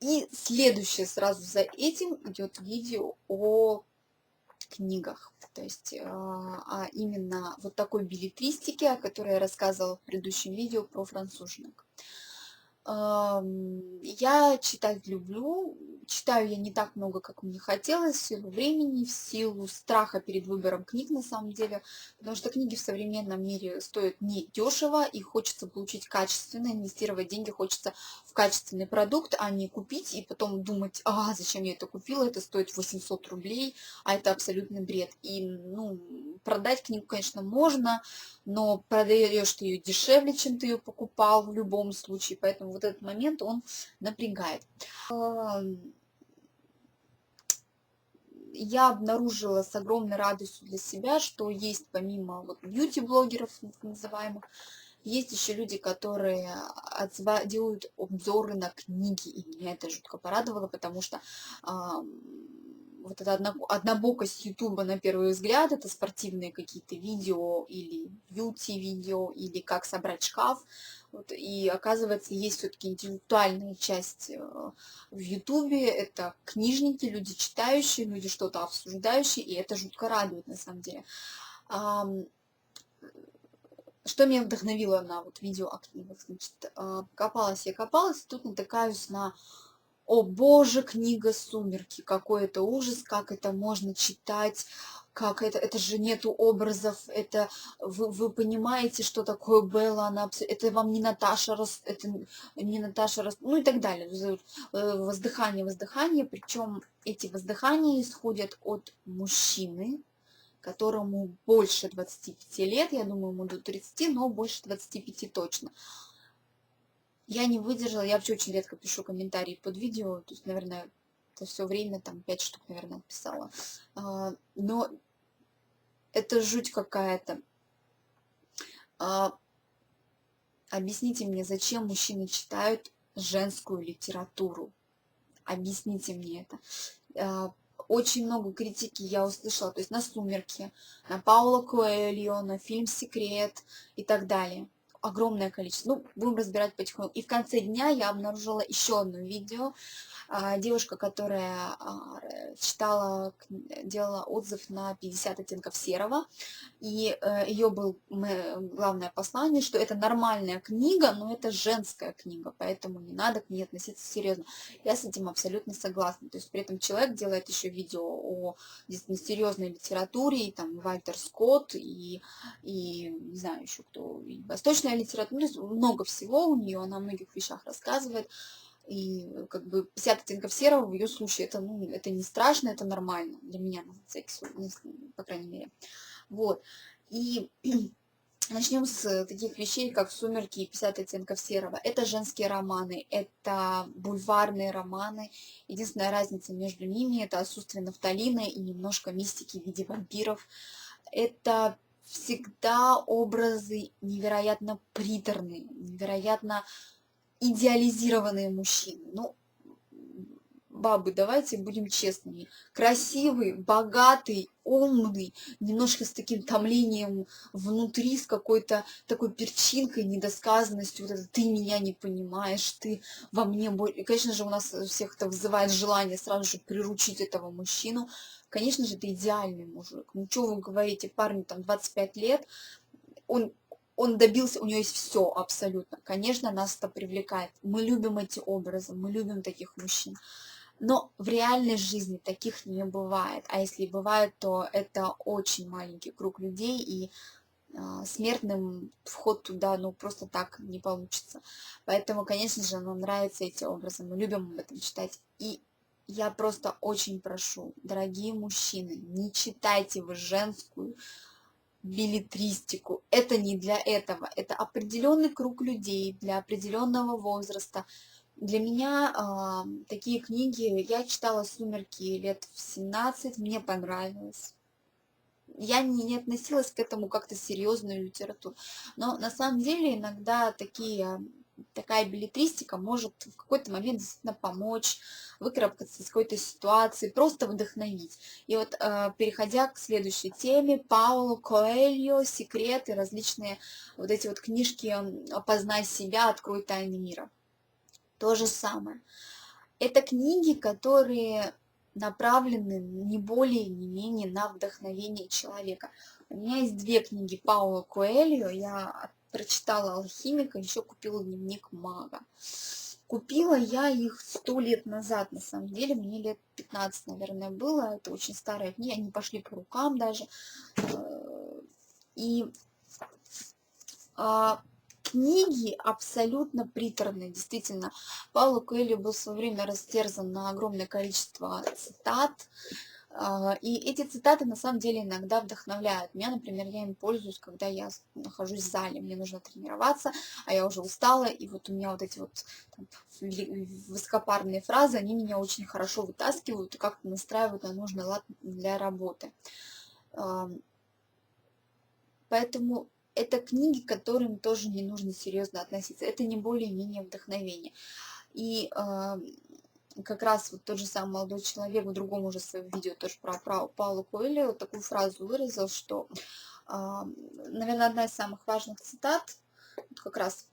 И следующее сразу за этим идет видео о книгах. То есть а, а именно вот такой билетристике, о которой я рассказывала в предыдущем видео про француженок. Я читать люблю, читаю я не так много, как мне хотелось, в силу времени, в силу страха перед выбором книг на самом деле, потому что книги в современном мире стоят не дешево, и хочется получить качественно, инвестировать деньги хочется в качественный продукт, а не купить и потом думать, а зачем я это купила, это стоит 800 рублей, а это абсолютный бред. И, ну, продать книгу, конечно, можно, но продаешь ты ее дешевле, чем ты ее покупал в любом случае, поэтому вот этот момент, он напрягает я обнаружила с огромной радостью для себя, что есть помимо вот бьюти-блогеров называемых, есть еще люди, которые делают обзоры на книги, и меня это жутко порадовало, потому что э, вот эта однобокость Ютуба на первый взгляд, это спортивные какие-то видео или бьюти-видео, или как собрать шкаф, вот, и оказывается, есть все-таки интеллектуальная часть э, в Ютубе. Это книжники, люди читающие, люди что-то обсуждающие, и это жутко радует на самом деле. Что меня вдохновило на вот видео о книгах? Значит, а, копалась я копалась, тут натыкаюсь на о боже, книга «Сумерки», какой это ужас, как это можно читать, как это, это же нету образов, это вы, вы понимаете, что такое Белла, она, это вам не Наташа, это не Наташа, ну и так далее, э, воздыхание, воздыхание, причем эти воздыхания исходят от мужчины, которому больше 25 лет, я думаю, ему до 30, но больше 25 точно. Я не выдержала, я вообще очень редко пишу комментарии под видео, то есть, наверное, это все время, там, пять штук, наверное, писала. А, но это жуть какая-то. А, объясните мне, зачем мужчины читают женскую литературу? Объясните мне это. А, очень много критики я услышала, то есть на «Сумерки», на Паула Коэльо, на фильм «Секрет» и так далее огромное количество. Ну, будем разбирать потихоньку. И в конце дня я обнаружила еще одно видео. А, девушка, которая а, читала, делала отзыв на 50 оттенков серого, и э, ее был главное послание, что это нормальная книга, но это женская книга, поэтому не надо к ней относиться серьезно. Я с этим абсолютно согласна. То есть при этом человек делает еще видео о действительно серьезной литературе, и там Вальтер Скотт, и, и не знаю еще кто, и восточная литература, ну, много всего у нее, она о многих вещах рассказывает. И как бы 50 оттенков серого в ее случае это, ну, это не страшно, это нормально для меня, на случай, по крайней мере. Вот. И начнем с таких вещей, как «Сумерки» и «50 оттенков серого». Это женские романы, это бульварные романы. Единственная разница между ними – это отсутствие нафталина и немножко мистики в виде вампиров. Это всегда образы невероятно приторные, невероятно идеализированные мужчины. Ну, бабы, давайте будем честными. Красивый, богатый, умный, немножко с таким томлением внутри, с какой-то такой перчинкой, недосказанностью. Вот это ты меня не понимаешь, ты во мне... И, конечно же, у нас всех это вызывает желание сразу же приручить этого мужчину. Конечно же, это идеальный мужик. Ну, что вы говорите, парню там 25 лет, он он добился, у него есть все абсолютно. Конечно, нас это привлекает. Мы любим эти образы, мы любим таких мужчин. Но в реальной жизни таких не бывает. А если бывает, то это очень маленький круг людей, и э, смертным вход туда, ну, просто так не получится. Поэтому, конечно же, нам нравятся эти образы, мы любим об этом читать. И я просто очень прошу, дорогие мужчины, не читайте вы женскую билетристику. Это не для этого. Это определенный круг людей для определенного возраста. Для меня э, такие книги, я читала «Сумерки» лет в 17, мне понравилось. Я не, не относилась к этому как-то серьезную литературу. Но на самом деле иногда такие такая билетристика может в какой-то момент действительно помочь выкарабкаться из какой-то ситуации, просто вдохновить. И вот э, переходя к следующей теме, Пауло Коэльо, секреты, различные вот эти вот книжки «Опознай себя, открой тайны мира». То же самое. Это книги, которые направлены не более, не менее на вдохновение человека. У меня есть две книги Паула Коэльо, я прочитала «Алхимика», еще купила дневник мага. Купила я их сто лет назад, на самом деле, мне лет 15, наверное, было. Это очень старые книги, они пошли по рукам даже. Э, и а, книги абсолютно приторные, действительно. Пауло Коэльо был в свое время растерзан на огромное количество цитат, и эти цитаты на самом деле иногда вдохновляют меня. Например, я им пользуюсь, когда я нахожусь в зале, мне нужно тренироваться, а я уже устала, и вот у меня вот эти вот там, высокопарные фразы, они меня очень хорошо вытаскивают и как-то настраивают на нужный лад для работы. Поэтому это книги, к которым тоже не нужно серьезно относиться. Это не более-менее вдохновение. И как раз вот тот же самый молодой человек в другом уже своем видео тоже про, про Паулу вот такую фразу выразил, что, э, наверное, одна из самых важных цитат, вот как раз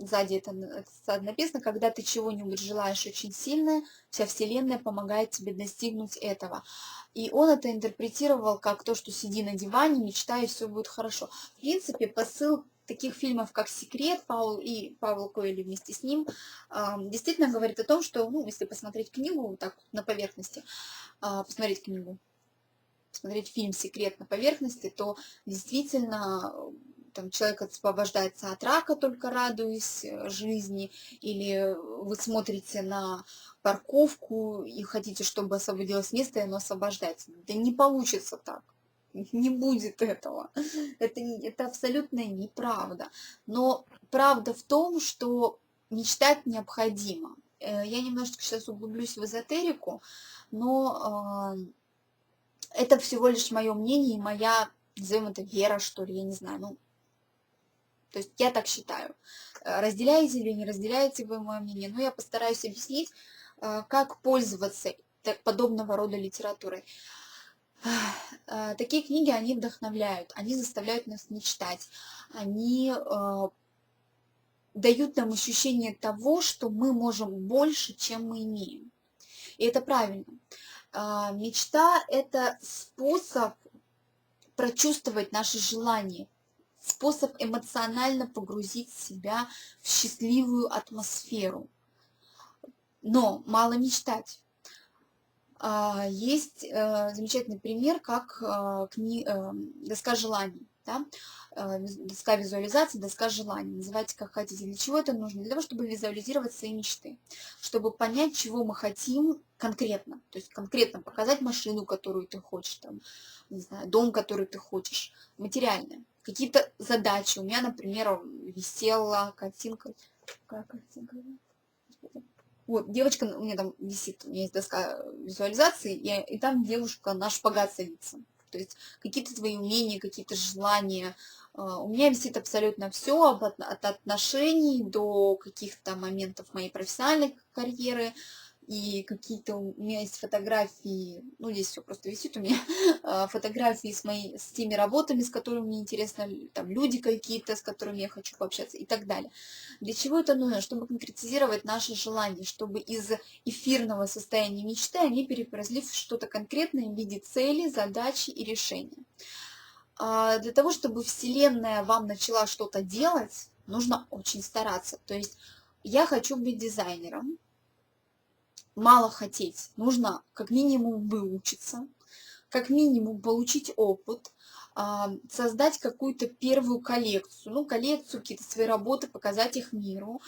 сзади это, это написано, когда ты чего-нибудь желаешь очень сильно, вся Вселенная помогает тебе достигнуть этого. И он это интерпретировал как то, что сиди на диване, мечтай, и все будет хорошо. В принципе, посыл таких фильмов, как «Секрет», Паул и Павел Коэли вместе с ним, действительно говорит о том, что, ну, если посмотреть книгу так на поверхности, а, посмотреть книгу, посмотреть фильм «Секрет» на поверхности, то действительно там человек освобождается от рака, только радуясь э, жизни, или вы смотрите на парковку и хотите, чтобы освободилось место, и оно освобождается. Да не получится так не будет этого. Это, это абсолютно неправда. Но правда в том, что мечтать необходимо. Э, я немножечко сейчас углублюсь в эзотерику, но э, это всего лишь мое мнение и моя, назовем это, вера, что ли, я не знаю. Ну, то есть я так считаю. Э, разделяете или не разделяете вы мое мнение, но я постараюсь объяснить, как пользоваться подобного рода литературой. А, такие книги, они вдохновляют, они заставляют нас мечтать, они а, дают нам ощущение того, что мы можем больше, чем мы имеем. И это правильно. А, мечта – это способ прочувствовать наши желания, способ эмоционально погрузить себя в счастливую атмосферу. Но мало мечтать. А, есть э, замечательный пример, как э, кни... Э, доска желаний. Да? Доска визуализации, доска желаний. Называйте как хотите. Для чего это нужно? Для того, чтобы визуализировать свои мечты. Чтобы понять, чего мы хотим конкретно. То есть конкретно показать машину, которую ты хочешь, там, не знаю, дом, который ты хочешь. Материальное. Какие-то задачи. У меня, например, висела картинка. Какая картинка? Вот, девочка, у меня там висит, у меня есть доска визуализации, и, и там девушка на шпагат садится. То есть какие-то твои умения, какие-то желания. А, у меня висит абсолютно все, от отношений до каких-то моментов моей профессиональной карьеры, и какие-то у меня есть фотографии, ну здесь все просто висит у меня, а, фотографии с, моей, с теми работами, с которыми мне интересно, там люди какие-то, с которыми я хочу пообщаться и так далее. Для чего это нужно? Чтобы конкретизировать наши желания, чтобы из эфирного состояния мечты они переползли в что-то конкретное в виде цели, задачи и решения. А, для того, чтобы Вселенная вам начала что-то делать, нужно очень стараться. То есть я хочу быть дизайнером, мало хотеть. Нужно как минимум выучиться, как минимум получить опыт, а, создать какую-то первую коллекцию, ну, коллекцию, какие-то свои работы, показать их миру,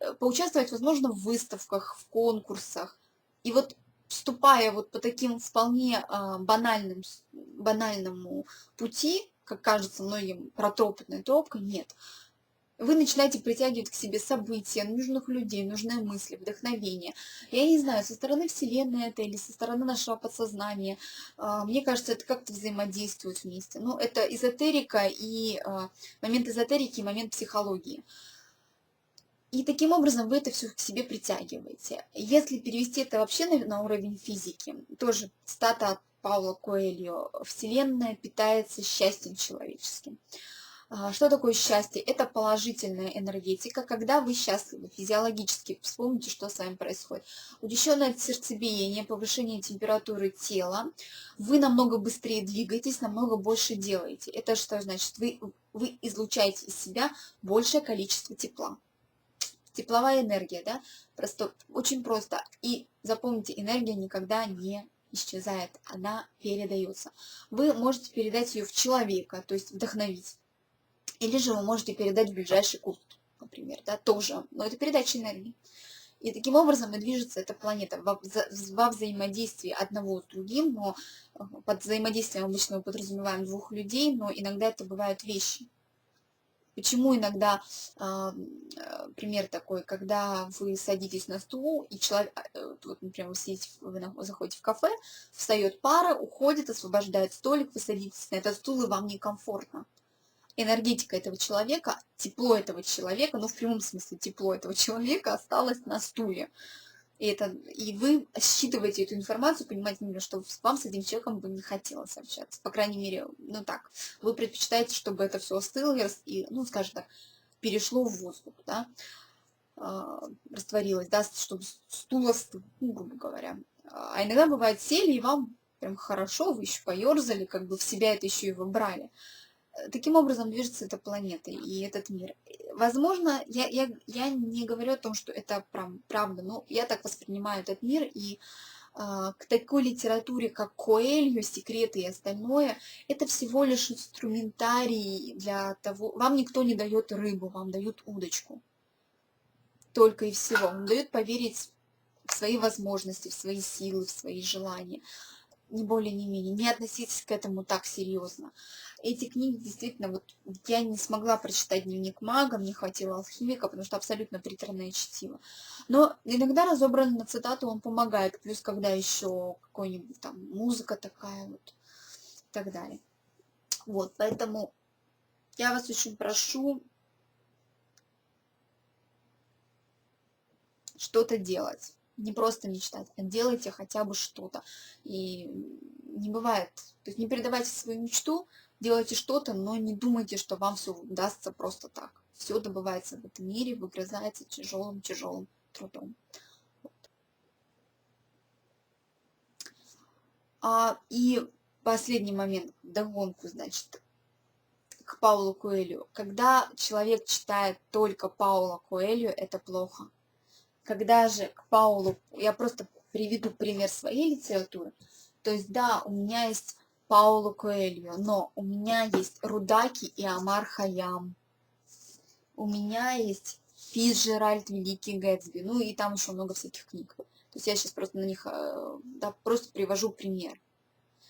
э, поучаствовать, возможно, в выставках, в конкурсах. И вот вступая вот по таким вполне а, банальным, банальному пути, как кажется многим протопленной тропкой, нет вы начинаете притягивать к себе события, нужных людей, нужные мысли, вдохновение. Я не знаю, со стороны Вселенной это или со стороны нашего подсознания. А, мне кажется, это как-то взаимодействует вместе. Ну, это эзотерика и а, момент эзотерики и момент психологии. И таким образом вы это все к себе притягиваете. Если перевести это вообще на, на уровень физики, тоже стата от Паула Коэльо, Вселенная питается счастьем человеческим. А, что такое счастье? Это положительная энергетика, когда вы счастливы физиологически. Вспомните, что с вами происходит. Учащенное сердцебиение, повышение температуры тела. Вы намного быстрее двигаетесь, намного больше делаете. Это что значит? Вы, вы излучаете из себя большее количество тепла. Тепловая энергия, да? Просто, очень просто. И запомните, энергия никогда не исчезает, она передается. Вы можете передать ее в человека, то есть вдохновить или же вы можете передать в ближайший куб, например, да, тоже. Но это передача энергии. И таким образом и движется эта планета во, взаимодействии одного с другим, но э, под взаимодействием обычно мы подразумеваем двух людей, но иногда это бывают вещи. Почему иногда, э, пример такой, когда вы садитесь на стул, и человек, э, вот, например, вы, сидите, вы заходите в кафе, встает пара, уходит, освобождает столик, вы садитесь на этот стул, и вам некомфортно энергетика этого человека, тепло этого человека, ну в прямом смысле тепло этого человека осталось на стуле. И, это, и вы считываете эту информацию, понимаете, что вам с этим человеком бы не хотелось общаться. По крайней мере, ну так, вы предпочитаете, чтобы это все остыло и, ну, скажем так, перешло в воздух, да, э, растворилось, да, чтобы стул остыл, грубо говоря. А иногда бывает сели, и вам прям хорошо, вы еще поерзали, как бы в себя это еще и выбрали. Э, таким образом движется эта планета и этот мир. Возможно, я, я, я не говорю о том, что это правда, но я так воспринимаю этот мир, и э, к такой литературе, как Коэльо, секреты и остальное, это всего лишь инструментарий для того... Вам никто не дает рыбу, вам дают удочку. Только и всего. Вам дают поверить в свои возможности, в свои силы, в свои желания не более, не менее. Не относитесь к этому так серьезно. Эти книги действительно, вот я не смогла прочитать дневник мага, мне хватило алхимика, потому что абсолютно приторное чтиво. Но иногда разобран на цитату он помогает, плюс когда еще какой-нибудь там музыка такая вот и так далее. Вот, поэтому я вас очень прошу что-то делать не просто мечтать, а делайте хотя бы что-то. И не бывает, то есть не передавайте свою мечту, делайте что-то, но не думайте, что вам все удастся просто так. Все добывается в этом мире, выгрызается тяжелым-тяжелым трудом. Вот. А, и последний момент, догонку, значит, к Паулу Коэлю. Когда человек читает только Паула Коэлю, это плохо когда же к Паулу, я просто приведу пример своей литературы, то есть да, у меня есть Пауло Коэльо, но у меня есть Рудаки и Амар Хаям. У меня есть Фицджеральд, Великий Гэтсби, ну и там еще много всяких книг. То есть я сейчас просто на них э, да, просто привожу пример.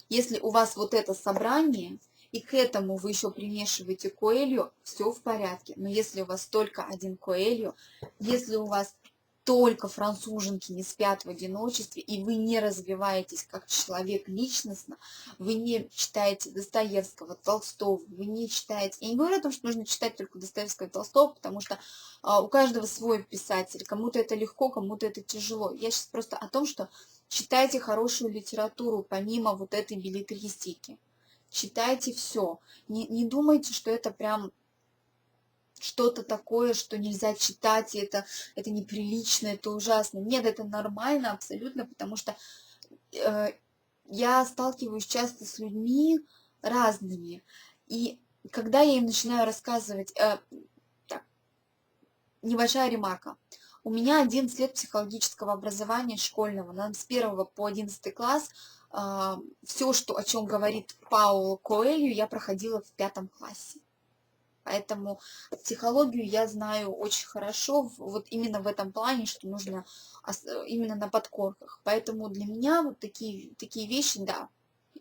Если у вас вот это собрание, и к этому вы еще примешиваете коэлью, все в порядке. Но если у вас только один коэлью, если у вас только француженки не спят в одиночестве, и вы не развиваетесь как человек личностно, вы не читаете Достоевского, Толстого, вы не читаете... Я не говорю о том, что нужно читать только Достоевского и Толстого, потому что а, у каждого свой писатель, кому-то это легко, кому-то это тяжело. Я сейчас просто о том, что читайте хорошую литературу, помимо вот этой билетристики. Читайте все. Не, не думайте, что это прям что-то такое, что нельзя читать, и это, это неприлично, это ужасно. Нет, это нормально абсолютно, потому что э, я сталкиваюсь часто с людьми разными, и когда я им начинаю рассказывать, э, так, небольшая ремарка, у меня 11 лет психологического образования школьного, нам с 1 по 11 класс э, все, что, о чем говорит Пауло Коэлью, я проходила в пятом классе. Поэтому психологию я знаю очень хорошо, вот именно в этом плане, что нужно именно на подкорках. Поэтому для меня вот такие, такие вещи, да,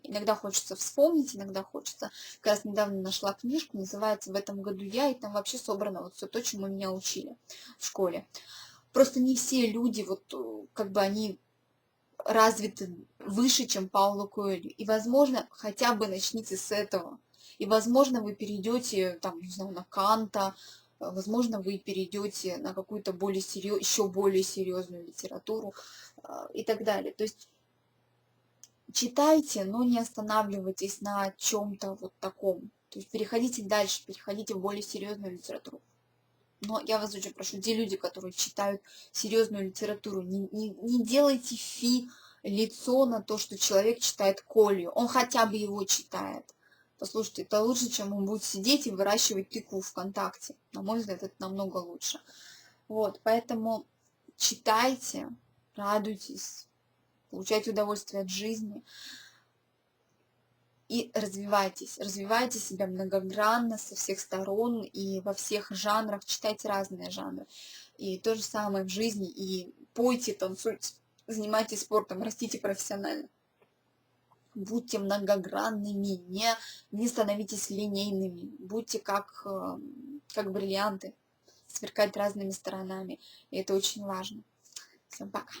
иногда хочется вспомнить, иногда хочется. Как раз недавно нашла книжку, называется «В этом году я», и там вообще собрано вот все то, чему меня учили в школе. Просто не все люди, вот как бы они развиты выше, чем Пауло Коэльо. И, возможно, хотя бы начните с этого – и, возможно, вы перейдете, там, не знаю, на Канта, э, возможно, вы перейдете на какую-то более серьез, еще более серьезную литературу э, и так далее. То есть читайте, но не останавливайтесь на чем-то вот таком. То есть переходите дальше, переходите в более серьезную литературу. Но я вас очень прошу, те люди, которые читают серьезную литературу, не, не, не делайте фи лицо на то, что человек читает Колью. Он хотя бы его читает. Послушайте, это лучше, чем он будет сидеть и выращивать тыкву ВКонтакте. На мой взгляд, это намного лучше. Вот, поэтому читайте, радуйтесь, получайте удовольствие от жизни и развивайтесь. Развивайте себя многогранно со всех сторон и во всех жанрах. Читайте разные жанры. И то же самое в жизни. И пойте, танцуйте, занимайтесь спортом, растите профессионально. Будьте многогранными, не, не становитесь линейными. Будьте как, э, как бриллианты, сверкать разными сторонами. И это очень важно. Всем пока.